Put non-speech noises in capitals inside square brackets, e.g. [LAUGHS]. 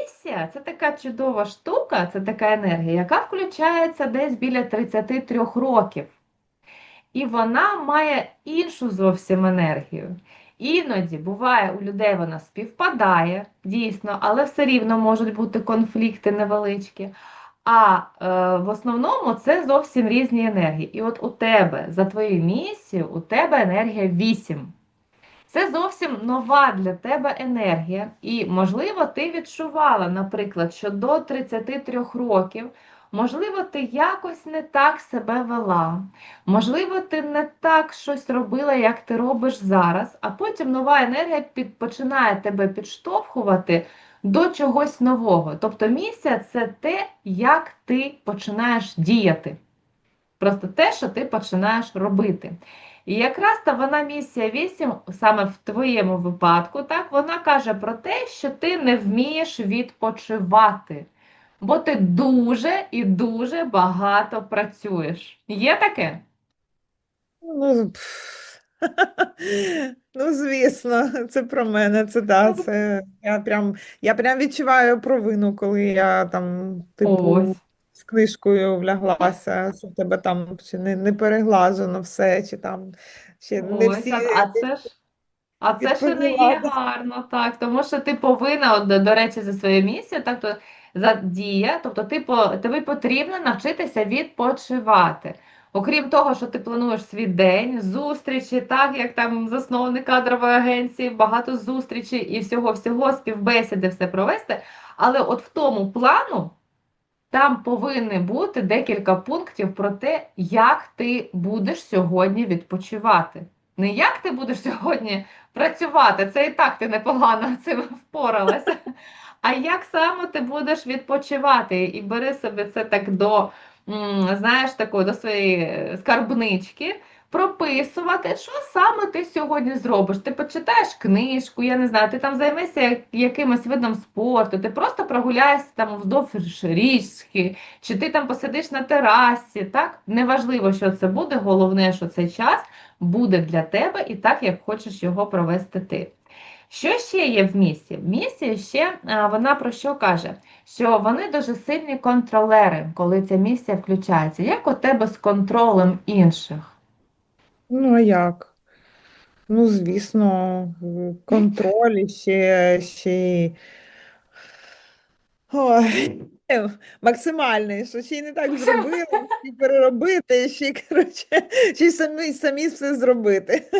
місія це така чудова штука, це така енергія, яка включається десь біля 33 років. І вона має іншу зовсім енергію. Іноді буває, у людей вона співпадає, дійсно, але все рівно можуть бути конфлікти невеличкі. А е, в основному це зовсім різні енергії. І от у тебе за твою місію, у тебе енергія 8. Це зовсім нова для тебе енергія. І, можливо, ти відчувала, наприклад, що до 33 років, можливо, ти якось не так себе вела. Можливо, ти не так щось робила, як ти робиш зараз, а потім нова енергія під, починає тебе підштовхувати до чогось нового. Тобто місія це те, як ти починаєш діяти. Просто те, що ти починаєш робити. І якраз та вона місія 8, саме в твоєму випадку, так, вона каже про те, що ти не вмієш відпочивати, бо ти дуже і дуже багато працюєш. Є таке? Ну. [LAUGHS] Ну, звісно, це про мене, це да, це я прям, я прям відчуваю провину, коли я там, типу, Ось. З книжкою вляглася, що в тебе там ще не, не переглажено все, чи там ще не Ось, всі. а, а це ж, а це ще не є гарно, так, тому що ти повинна, от, до, речі, за свою місію, так, то за дія, тобто ти, по- тобі потрібно навчитися відпочивати. Окрім того, що ти плануєш свій день, зустрічі, так, як там засновник кадрової агенції, багато зустрічей і всього-всього, співбесіди, все провести, але от в тому плану там повинні бути декілька пунктів про те, як ти будеш сьогодні відпочивати. Не як ти будеш [LAUGHS] сьогодні працювати, це і так ти непогано [LAUGHS] цим впоралася. А як саме ти будеш відпочивати? І бери собі це так до, знаєш, такої, до своєї е, скарбнички, прописувати, що саме ти сьогодні зробиш. Ти почитаєш книжку, я не знаю, ти там займешся якимось видом спорту, ти просто прогуляєшся там вздовж річки, чи ти там посидиш на терасі, так? Неважливо, що це буде, головне, що цей час буде для тебе і так, як хочеш його провести ти. Що ще є в місії? В місії ще вона про що каже? Що вони дуже сильні контролери, коли ця місія включається. Як у тебе з контролем інших? Ну, а як? Ну, звісно, контроль ще, ще Ой, максимальний, що ще й не так зробили, ще й переробити, ще, й, коротше, ще й самі, самі все зробити.